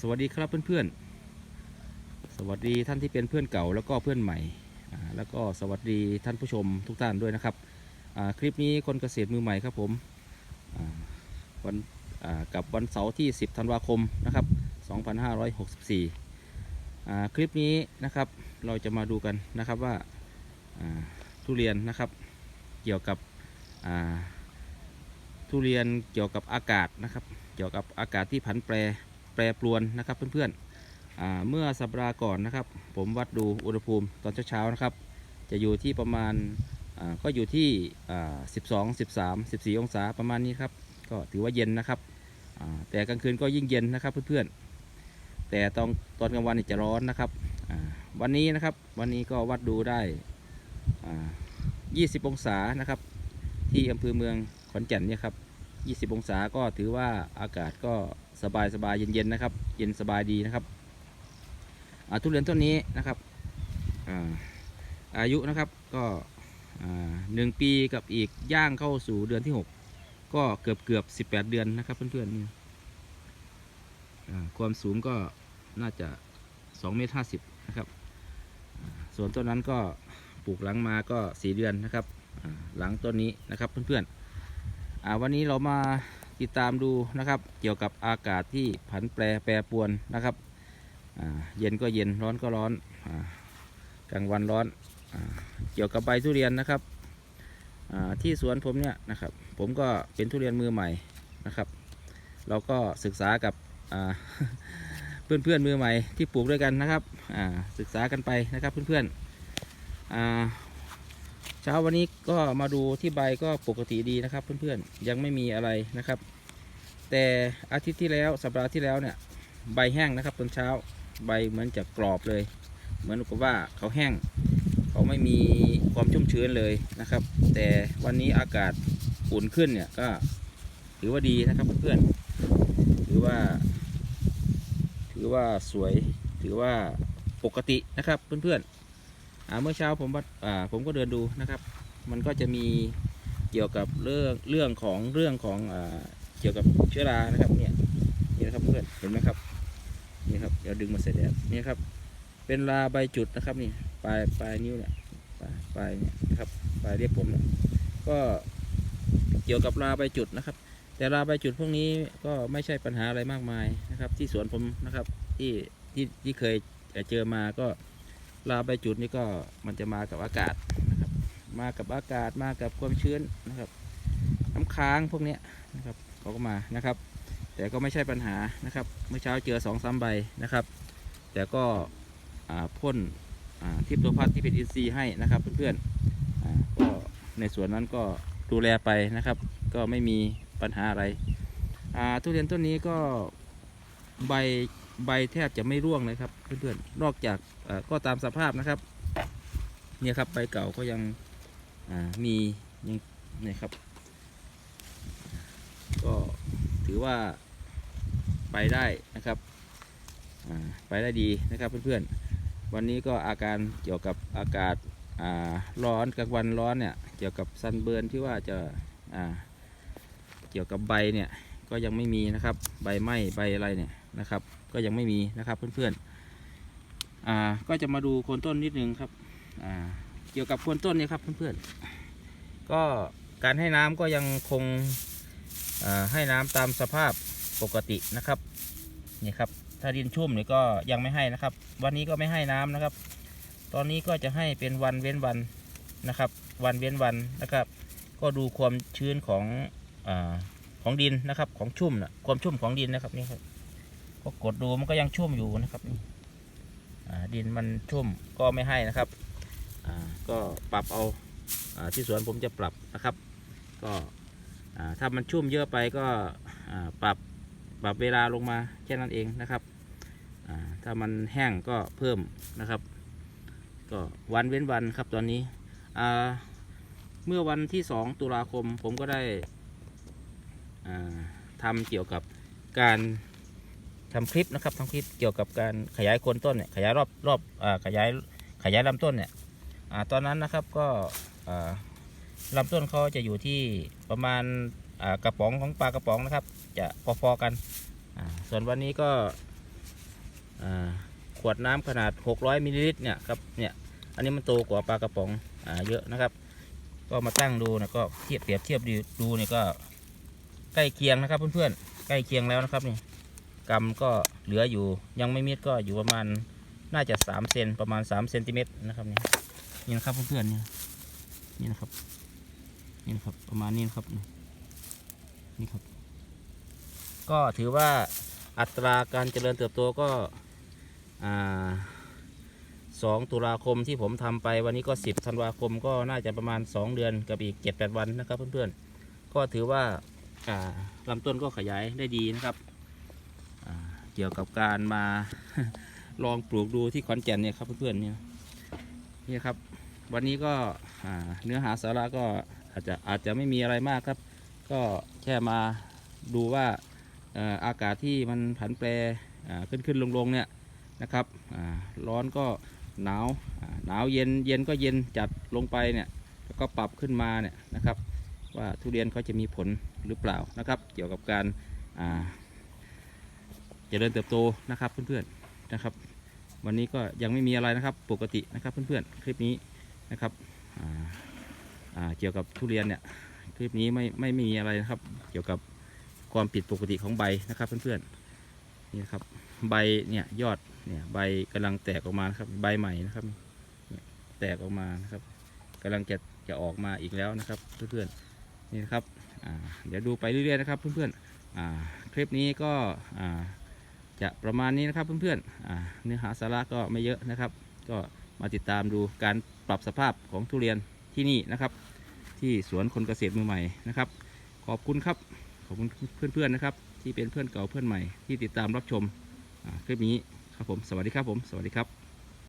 สวัสดีครับเพื่อนๆ สวัสดีท่านที่เป็นเพื่อนเก่าแล้วก็เพื่อนใหม่ แล้วก็สวัสดีท่านผู้ชมทุกท่านด้วยนะครับคลิปนี้คนเกษตรมือใหม่ครับผมวันกับวันเสาร์ที่ 10 ธันวาคมนะครับ 2564อ่คลิปนี้นะครับเราจะมาดูกันนะครับว่าทุเรียนนะครับเกี่ยวกับทุเรียนเกี่ยวกับอากาศนะครับ เกี่ยวกับอากาศที่ผันแปร แปรปรวนนะครับเพื่อนๆเมื่อสัปดาห์ก่อนนะครับ ผมวัดดูอุณหภูมิตอนเช้าๆนะครับ จะอยู่ที่ประมาณก็อยู่ที่อ่า12 13 14 องศาประมาณนี้ครับ ก็ถือว่าเย็นนะครับ แต่กลางคืนก็ยิ่งเย็นนะครับเพื่อนๆ แต่ตอนตอนกลางวันจะร้อนนะครับ วันนี้นะครับวันนี้ก็วัดดูได้อ่า20 องศานะครับ ที่อำเภอเมืองขอนแก่นเนี่ยครับ 20 องศาก็ถือว่าอากาศก็ สบายสบายเย็นๆนะครับ เย็นสบายดีนะครับทุเรียนต้นนี้นะครับอายุนะครับก็หนึ่งปีกับอีกย่างเข้าสู่เดือนที่ 6 ก็เกือบเกือบ18เดือนนะครับเพื่อนๆนี่ความสูงก็น่าจะ2เมตร50นะครับส่วนต้นนั้นก็ปลูกหลังมาก็4เดือนนะครับหลังต้นนี้นะครับเพื่อนๆวันนี้เรามา ติดตามดูนะครับ เกี่ยวกับอากาศที่ผันแปรแปรปวนนะครับเย็นก็เย็นร้อนก็ร้อนอกลางวันร้อนอเกี่ยวกับใบทุเรียนนะครับที่สวนผมเนี่ยนะครับ ผมก็เป็นทุเรียนมือใหม่นะครับ เราก็ศึกษากับเพื่อนเพื่อนมือใหม่ที่ปลูกด้วยกันนะครับศึกษากันไปนะครับเพื่อนๆอ่า เช้าวันนี้ก็มาดูที่ใบก็ปกติดีนะครับ เพื่อนๆยังไม่มีอะไรนะครับ แต่อาทิตย์ที่แล้วสัปดาห์ที่แล้วเนี่ยใบแห้งนะครับตอนเช้าใบเหมือนจะกรอบเลย เหมือนกับว่าเขาแห้ง เขาไม่มีความชุ่มชื้นเลยนะครับ แต่วันนี้อากาศอุ่นขึ้นเนี่ยก็ถือว่าดีนะครับเพื่อนๆถือว่า ถือว่าสวยถือว่าปกตินะครับเพื่อนๆ เมื่อเช้าผมวัดอ่าผมก็เดินดูนะครับ มันก็จะมีเกี่ยวกับเรื่องเรื่องของเรื่องของอเกี่ยวกับเชื้อรานะครับเนี่ยนี่นะครับเพื่อนเห็นไหมครับนี่ครับเดี๋ยวดึงมาเสร็จแล้วนี่ครับ เป็นราใบจุดนะครับนี่ปลายปลายนิ้วเนี่ยปลายปลายเนี่ยนะครับปลายเรียบผมเนี่ยก็เกี่ยวกับราใบจุดนะครับ แต่ราใบจุดพวกนี้ก็ไม่ใช่ปัญหาอะไรมากมายนะครับ ที่สวนผมนะครับที่ที่ที่เคยเจอมาก็ ลาใบจุดนี่ก็มันจะมากับอากาศนะครับ มากับอากาศมากับความชื้นนะครับ น้ำค้างพวกนี้นะครับเขาก็มานะครับ แต่ก็ไม่ใช่ปัญหานะครับ เมื่อเช้าเจอสองสามใบนะครับ แต่ก็พ่นอ่าทิปโตพัทที่เป็นอินทรีย์ให้นะครับเพื่อนๆก็ในส่วนนั้นก็ดูแลไปนะครับ ก็ไม่มีปัญหาอะไรทุเรียนต้นนี้ก็ใบ ใบแทบจะไม่ร่วงเลยครับเพื่อนๆนอกจากก็ตามสภาพนะครับ เนี่ยครับใบเก่าก็ยังมียังเนี่ยครับ ก็ถือว่าไปได้นะครับไปได้ดีนะครับเพื่อนๆ วันนี้ก็อาการเกี่ยวกับอากาศร้อนกลางวันร้อนเนี่ยเกี่ยวกับซันเบิร์นที่ว่าจะเกี่ยวกับใบเนี่ย ก็ยังไม่มีนะครับ ใบไหม้ใบอะไรเนี่ยนะครับ ก็ยังไม่มีนะครับเพื่อนๆอ่าก็จะมาดูโคนต้นนิดนึงครับอ่าเกี่ยวกับโคนต้นเนี่ยครับเพื่อนๆก็การให้น้ำก็ยังคงอ่าให้น้ำตามสภาพปกตินะครับนี่ครับถ้าดินชุ่มเนี่ยก็ยังไม่ให้นะครับ วันนี้ก็ไม่ให้น้ำนะครับ ตอนนี้ก็จะให้เป็นวันเว้นวันนะครับ วันเว้นวันนะครับ ก็ดูความชื้นของอา ของดินนะครับ ของชุ่มนะความชุ่มของดินนะครับนี่ครับก็กดดูมันก็ยังชุ่มอยู่นะครับนี่ดินมันชุ่มก็ไม่ให้นะครับก็ปรับเอาอที่สวนผมจะปรับนะครับ ก็ถ้ามันชุ่มเยอะไปก็ปรับปรับเวลาลงมาแค่นั้นเองนะครับถ้ามันแห้งก็เพิ่มนะครับ ก็วันเว้นวันครับตอนนี้เมื่อวันที่ 2 ตุลาคมผมก็ได้ อ่าทำเกี่ยวกับการทำคลิปนะครับทำคลิปเกี่ยวกับการขยายโคนต้นเนี่ยขยายรอบรอบอ่าขยายขยายลำต้นเนี่ยอตอนนั้นนะครับก็อ่าลำต้นเขาจะอยู่ที่ประมาณกระป๋องของปลากระป๋องนะครับ จะพอๆกัน ส่วนวันนี้ก็ขวดน้ำขนาด 600มิลลิลิตรเนี่ยครับเนี่ยอันนี้มันโตกว่าปลากระป๋องอเยอะนะครับ ก็มาตั้งดูนะก็เทียบเปรียบเทียบดูดูเนี่ยก็ ใกล้เคียงนะครับเพื่อนๆใกล้เคียงแล้วนะครับนี่กำก็เหลืออยู่ยังไม่มิดก็อยู่ประมาณน่าจะ3เซนประมาณ3เซนติเมตรนะครับนี่นี่นะครับเพื่อนๆนี่นี่นะครับนี่นะครับประมาณนี้นะครับนี่นะครับ ก็ถือว่าอัตราการเจริญเติบโตก็สอ่า2ตุลาคมที่ผมทำไปวันนี้ก็ 10ธันวาคมก็น่าจะประมาณ 2 เดือนกับอีก 7-8 วันนะครับเพื่อนๆ ก็ถือว่า ลำต้นก็ขยายได้ดีนะครับเกี่ยวกับการมา ลองปลูกดูที่ขอนแก่นเนี่ยครับเพื่อนๆเนี่ยนี่ครับ วันนี้ก็เนื้อหาสาระก็อาจจะอาจจะไม่มีอะไรมากครับ ก็แค่มาดูว่าอากาศที่มันผันแปรขึ้นขึ้นลงลงเนี่ยนะครับร้อนก็หนาวหนาวเย็นเย็นก็เย็นจัดลงไปเนี่ยแล้วก็ปรับขึ้นมาเนี่ยนะครับ ว่าทุเรียนเขาจะมีผลหรือเปล่านะครับ เกี่ยวกับการเจริญเติบโตนะครับเพื่อนๆนะครับ วันนี้ก็ยังไม่มีอะไรนะครับปกตินะครับเพื่อนๆคลิปนี้นะครับเกี่ยวกับทุเรียนเนี่ยคลิปนี้ไม่ไม่มีอะไรนะครับ เกี่ยวกับความผิดปกติของใบนะครับเพื่อนๆนี่นะครับใบเนี่ยยอดเนี่ยใบกำลังแตกออกมาครับใบใหม่นะครับแตกออกมานะครับกำลังจะจะออกมาอีกแล้วนะครับเพื่อนๆ นี่นะครับเดี๋ยวดูไปเรื่อยๆนะครับเพื่อนๆคลิปนี้ก็จะประมาณนี้นะครับเพื่อนๆเนื้อหาสาระก็ไม่เยอะนะครับ ก็มาติดตามดูการปรับสภาพของทุเรียนที่นี่นะครับ ที่สวนคนเกษตรมือใหม่นะครับ ขอบคุณครับขอบคุณเพื่อนๆนะครับ ที่เป็นเพื่อนเก่าเพื่อนใหม่ที่ติดตามรับชมคลิปนี้ครับผมสวัสดีครับผมสวัสดีครับ